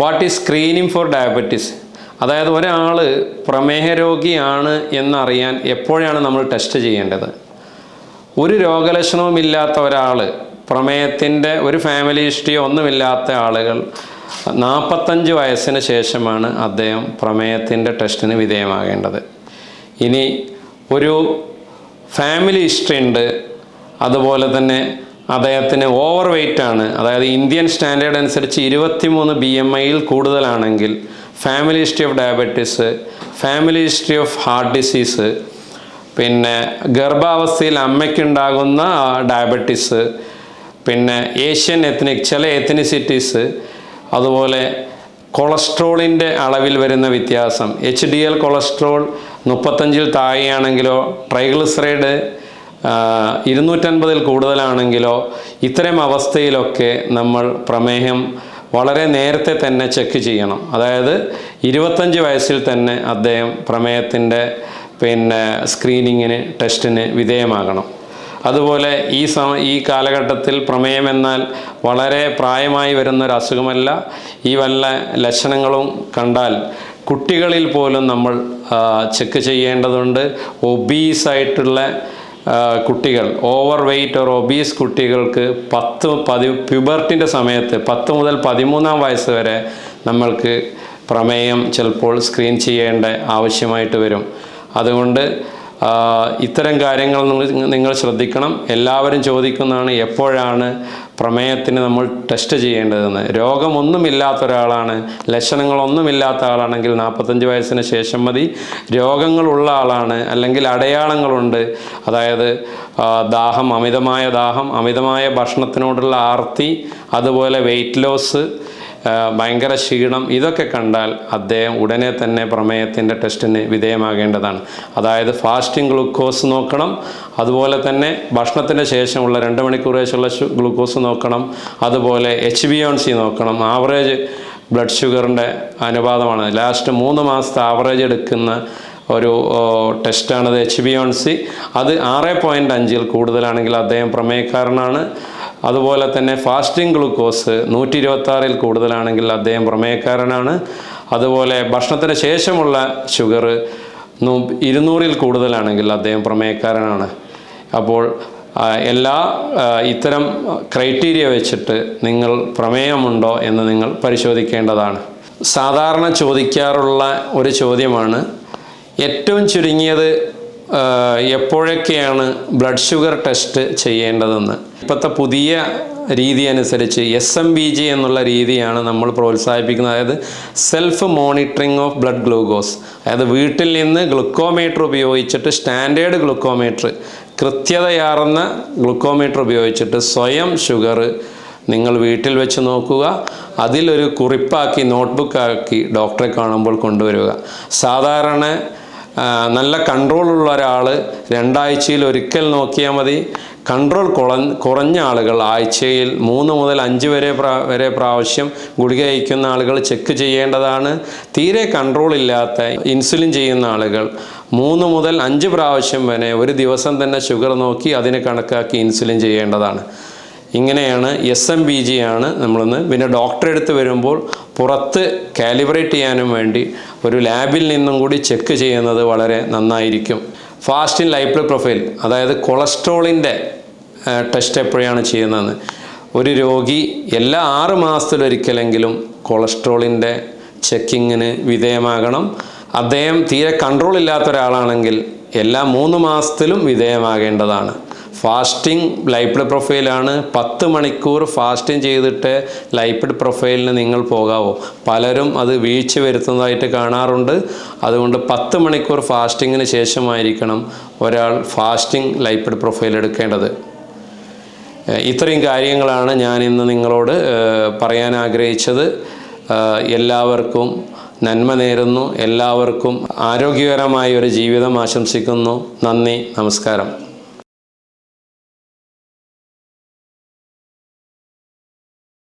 What is screening for diabetes അതായത് ഒരാൾ പ്രമേഹ രോഗിയാണ് എന്നറിയാൻ എപ്പോഴാണ് നമ്മൾ ടെസ്റ്റ് ചെയ്യേണ്ടത്? ഒരു രോഗലക്ഷണവും ഇല്ലാത്ത ഒരാൾ പ്രമേയത്തിന്റെ ഒരു ഫാമിലി ഹിസ്റ്ററിയോ ഒന്നുമില്ലാത്ത ആളുകൾ നാൽപ്പത്തഞ്ച് വയസ്സിന് ശേഷമാണ് അദ്ദേഹം പ്രമേയത്തിന്റെ ടെസ്റ്റിന് വിധേയമാകേണ്ടത്. ഇനി ഒരു ഫാമിലി ഹിസ്റ്ററി ഉണ്ട്. അതുപോലെ തന്നെ അദ്ദേഹത്തിന് ഓവർ വെയ്റ്റ് ആണ്. അതായത് ഇന്ത്യൻ സ്റ്റാൻഡേർഡ് അനുസരിച്ച് ഇരുപത്തിമൂന്ന് ബി എം ഐയിൽ കൂടുതലാണെങ്കിൽ family history of diabetes family history of heart disease പിന്നെ ഗർഭാവസ്ഥയിൽ അമ്മയ്ക്കുണ്ടാകുന്ന ഡയബറ്റീസ് പിന്നെ ഏഷ്യൻ എത്നിക് ചില എത്നിസിറ്റീസ് അതുപോലെ കൊളസ്ട്രോളിന്റെ അളവിൽ വരുന്ന വ്യത്യാസം. എച്ച് ഡി എൽ കൊളസ്ട്രോൾ മുപ്പത്തഞ്ചിൽ താഴെയാണെങ്കിലോ ട്രൈഗ്ലിസറൈഡ് ഇരുന്നൂറ്റൻപതിൽ കൂടുതലാണെങ്കിലോ ഇത്തരം അവസ്ഥയിലൊക്കെ നമ്മൾ പ്രമേഹം വളരെ നേരത്തെ തന്നെ ചെക്ക് ചെയ്യണം. അതായത് ഇരുപത്തഞ്ച് വയസ്സിൽ തന്നെ അദ്ദേഹം പ്രമേഹത്തിന്റെ പിന്നെ സ്ക്രീനിങ്ങിന് ടെസ്റ്റിന് വിധേയമാകണം. അതുപോലെ ഈ സമ ഈ കാലഘട്ടത്തിൽ പ്രമേയം എന്നാൽ വളരെ പ്രായമായി വരുന്ന ഒരു അസുഖമല്ല. ഈ വല്ല ലക്ഷണങ്ങളും കണ്ടാൽ കുട്ടികളിൽ പോലും നമ്മൾ ചെക്ക് ചെയ്യേണ്ടതുണ്ട്. ഒബീസ് ആയിട്ടുള്ള ആ, കുട്ടികൾ ഓവർ വെയ്റ്റ് ഓർ ഒബീസ് കുട്ടികൾക്ക് പത്ത് പതി പ്യുബർട്ടിന്റെ സമയത്ത് പത്ത് മുതൽ പതിമൂന്നാം വയസ്സ് വരെ നമ്മൾക്ക് പ്രമേയം ചിലപ്പോൾ സ്ക്രീൻ ചെയ്യേണ്ട ആവശ്യമായിട്ട് വരും. അതുകൊണ്ട് ഇത്തരം കാര്യങ്ങൾ നിങ്ങൾ ശ്രദ്ധിക്കണം. എല്ലാവരും ചോദിക്കുന്നതാണ് എപ്പോഴാണ് പ്രമേയത്തിന് നമ്മൾ ടെസ്റ്റ് ചെയ്യേണ്ടതെന്ന്. രോഗമൊന്നുമില്ലാത്ത ഒരാളാണ് ലക്ഷണങ്ങളൊന്നുമില്ലാത്ത ആളാണെങ്കിൽ നാൽപ്പത്തഞ്ച് വയസ്സിന് ശേഷം മതി. രോഗങ്ങളുള്ള ആളാണ്. അല്ലെങ്കിൽ അടയാളങ്ങളുണ്ട്. അതായത് ദാഹം അമിതമായ ദാഹം അമിതമായ ഭക്ഷണത്തിനോടുള്ള ആർത്തി അതുപോലെ വെയിറ്റ് ലോസ് ഭയങ്കര ക്ഷീണം ഇതൊക്കെ കണ്ടാൽ അദ്ദേഹം ഉടനെ തന്നെ പ്രമേയത്തിന്റെ ടെസ്റ്റിന് വിധേയമാകേണ്ടതാണ്. അതായത് ഫാസ്റ്റിംഗ് ഗ്ലൂക്കോസ് നോക്കണം അതുപോലെ തന്നെ ഭക്ഷണത്തിന്റെ ശേഷമുള്ള രണ്ട് മണിക്കൂർ ശേഷമുള്ള ഗ്ലൂക്കോസ് നോക്കണം അതുപോലെ എച്ച് ബി ഓൺ സി നോക്കണം. ആവറേജ് ബ്ലഡ് ഷുഗറിന്റെ അനുപാതമാണ്. ലാസ്റ്റ് മൂന്ന് മാസത്തെ ആവറേജ് എടുക്കുന്ന ഒരു ടെസ്റ്റാണത് എച്ച് ബി ഓൺ സി. അത് ആറ് പോയിന്റ് അഞ്ചിൽ കൂടുതലാണെങ്കിൽ അദ്ദേഹം പ്രമേയക്കാരനാണ്. അതുപോലെ തന്നെ ഫാസ്റ്റിംഗ് ഗ്ലൂക്കോസ് നൂറ്റി ഇരുപത്താറിൽ കൂടുതലാണെങ്കിൽ അദ്ദേഹം പ്രമേയക്കാരനാണ്. അതുപോലെ ഭക്ഷണത്തിന് ശേഷമുള്ള ഷുഗർ ഇരുന്നൂറിൽ കൂടുതലാണെങ്കിൽ അദ്ദേഹം പ്രമേയക്കാരനാണ്. അപ്പോൾ എല്ലാ ഇത്തരം ക്രൈറ്റീരിയ വെച്ചിട്ട് നിങ്ങൾ പ്രമേയമുണ്ടോ എന്ന് നിങ്ങൾ പരിശോധിക്കേണ്ടതാണ്. സാധാരണ ചോദിക്കാറുള്ള ഒരു ചോദ്യമാണ് ഏറ്റവും ചുരുങ്ങിയത് എപ്പോഴൊക്കെയാണ് ബ്ലഡ് ഷുഗർ ടെസ്റ്റ് ചെയ്യേണ്ടതെന്ന്? ഇപ്പോഴത്തെ പുതിയ രീതി അനുസരിച്ച് എസ് എം ബി ജി എന്നുള്ള രീതിയാണ് നമ്മൾ പ്രോത്സാഹിപ്പിക്കുന്നത്. അതായത് self monitoring of blood glucose അതായത് വീട്ടിൽ നിന്ന് ഗ്ലുക്കോമീറ്റർ ഉപയോഗിച്ചിട്ട് സ്റ്റാൻഡേർഡ് ഗ്ലുക്കോമീറ്റർ കൃത്യതയാർന്ന ഗ്ലുക്കോമീറ്റർ ഉപയോഗിച്ചിട്ട് സ്വയം ഷുഗർ നിങ്ങൾ വീട്ടിൽ വെച്ച് നോക്കുക. അതിലൊരു കുറിപ്പാക്കി നോട്ട്ബുക്കാക്കി ഡോക്ടറെ കാണുമ്പോൾ കൊണ്ടുവരിക. സാധാരണ നല്ല കൺട്രോളുള്ള ഒരാൾ രണ്ടാഴ്ചയിൽ ഒരിക്കൽ നോക്കിയാൽ മതി. കൺട്രോൾ കുറ കുറഞ്ഞ ആളുകൾ ആഴ്ചയിൽ മൂന്ന് മുതൽ അഞ്ച് വരെ വരെ പ്രാവശ്യം ഗുളിക കഴിക്കുന്ന ആളുകൾ ചെക്ക് ചെയ്യേണ്ടതാണ്. തീരെ കൺട്രോൾ ഇല്ലാത്ത ഇൻസുലിൻ ചെയ്യുന്ന ആളുകൾ മൂന്ന് മുതൽ അഞ്ച് പ്രാവശ്യം വരെ ഒരു ദിവസം തന്നെ ഷുഗർ നോക്കി അതിനെ കണക്കാക്കി ഇൻസുലിൻ ചെയ്യേണ്ടതാണ്. ഇങ്ങനെയാണ് എസ് എം ബി ജി ആണ് നമ്മളിന്ന്. പിന്നെ ഡോക്ടറെ അടുത്ത് വരുമ്പോൾ പുറത്ത് കാലിബ്രേറ്റ് ചെയ്യാനും വേണ്ടി ഒരു ലാബിൽ നിന്നും കൂടി ചെക്ക് ചെയ്യുന്നത് വളരെ നന്നായിരിക്കും. ഫാസ്റ്റ് ഇൻ ലൈഫ് പ്രൊഫൈൽ അതായത് കൊളസ്ട്രോളിന്റെ ടെസ്റ്റ് എപ്പോഴാണ് ചെയ്യുന്നതെന്ന്. ഒരു രോഗി എല്ലാ ആറ് മാസത്തിലൊരിക്കലെങ്കിലും കൊളസ്ട്രോളിന്റെ ചെക്കിങ്ങിന് വിധേയമാകണം. അദ്ദേഹം തീരെ കൺട്രോൾ ഇല്ലാത്ത ഒരാളാണെങ്കിൽ എല്ലാ മൂന്ന് മാസത്തിലും വിധേയമാകേണ്ടതാണ്. ഫാസ്റ്റിംഗ് ലൈപ്പിഡ് പ്രൊഫൈലാണ് പത്ത് മണിക്കൂർ ഫാസ്റ്റിംഗ് ചെയ്തിട്ട് ലൈപ്പിഡ് പ്രൊഫൈലിന് നിങ്ങൾ പോകാവോ? പലരും അത് വീഴ്ച വരുത്തുന്നതായിട്ട് കാണാറുണ്ട്. അതുകൊണ്ട് പത്ത് മണിക്കൂർ ഫാസ്റ്റിങ്ങിന് ശേഷമായിരിക്കണം ഒരാൾ ഫാസ്റ്റിംഗ് ലൈപ്പിഡ് പ്രൊഫൈൽ എടുക്കേണ്ടത്. ഇത്രയും കാര്യങ്ങളാണ് ഞാൻ ഇന്ന് നിങ്ങളോട് പറയാൻ ആഗ്രഹിച്ചത്. എല്ലാവർക്കും നന്മ നേരുന്നു. എല്ലാവർക്കും ആരോഗ്യകരമായ ഒരു ജീവിതം ആശംസിക്കുന്നു. നന്ദി നമസ്കാരം.